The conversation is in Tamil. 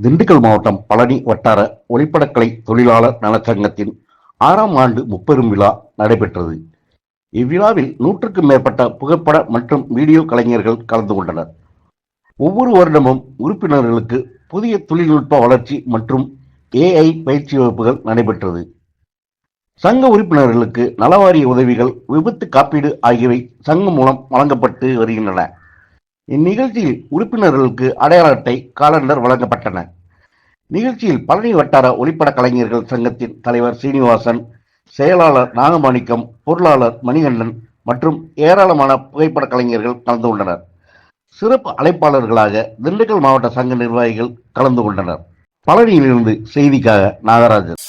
திண்டுக்கல் மாவட்டம் பழனி வட்டார ஒளிப்படக்கலை தொழிலாளர் நலச்சங்கத்தின் ஆறாம் ஆண்டு முப்பெரும் விழா நடைபெற்றது. இவ்விழாவில் நூற்றுக்கும் மேற்பட்ட புகைப்பட மற்றும் வீடியோ கலைஞர்கள் கலந்து கொண்டனர். ஒவ்வொரு வருடமும் உறுப்பினர்களுக்கு புதிய தொழில்நுட்ப வளர்ச்சி மற்றும் ஏஐ பயிற்சி வகுப்புகள் நடைபெற்றது. சங்க உறுப்பினர்களுக்கு நலவாரிய உதவிகள் விபத்து காப்பீடு ஆகியவை சங்கம் மூலம் வழங்கப்பட்டு வருகின்றன. இந்நிகழ்ச்சியில் உறுப்பினர்களுக்கு அடையாள அட்டை காலண்டர் வழங்கப்பட்டன. நிகழ்ச்சியில் பழனி வட்டார ஒளிப்பட கலைஞர்கள் சங்கத்தின் தலைவர் சீனிவாசன் செயலாளர் நாகமாணிக்கம் பொருளாளர் மணிகண்டன் மற்றும் ஏராளமான புகைப்பட கலைஞர்கள் கலந்து கொண்டனர். சிறப்பு அழைப்பாளர்களாக திண்டுக்கல் மாவட்ட சங்க நிர்வாகிகள் கலந்து கொண்டனர். பழனியிலிருந்து செய்திக்காக நாகராஜன்.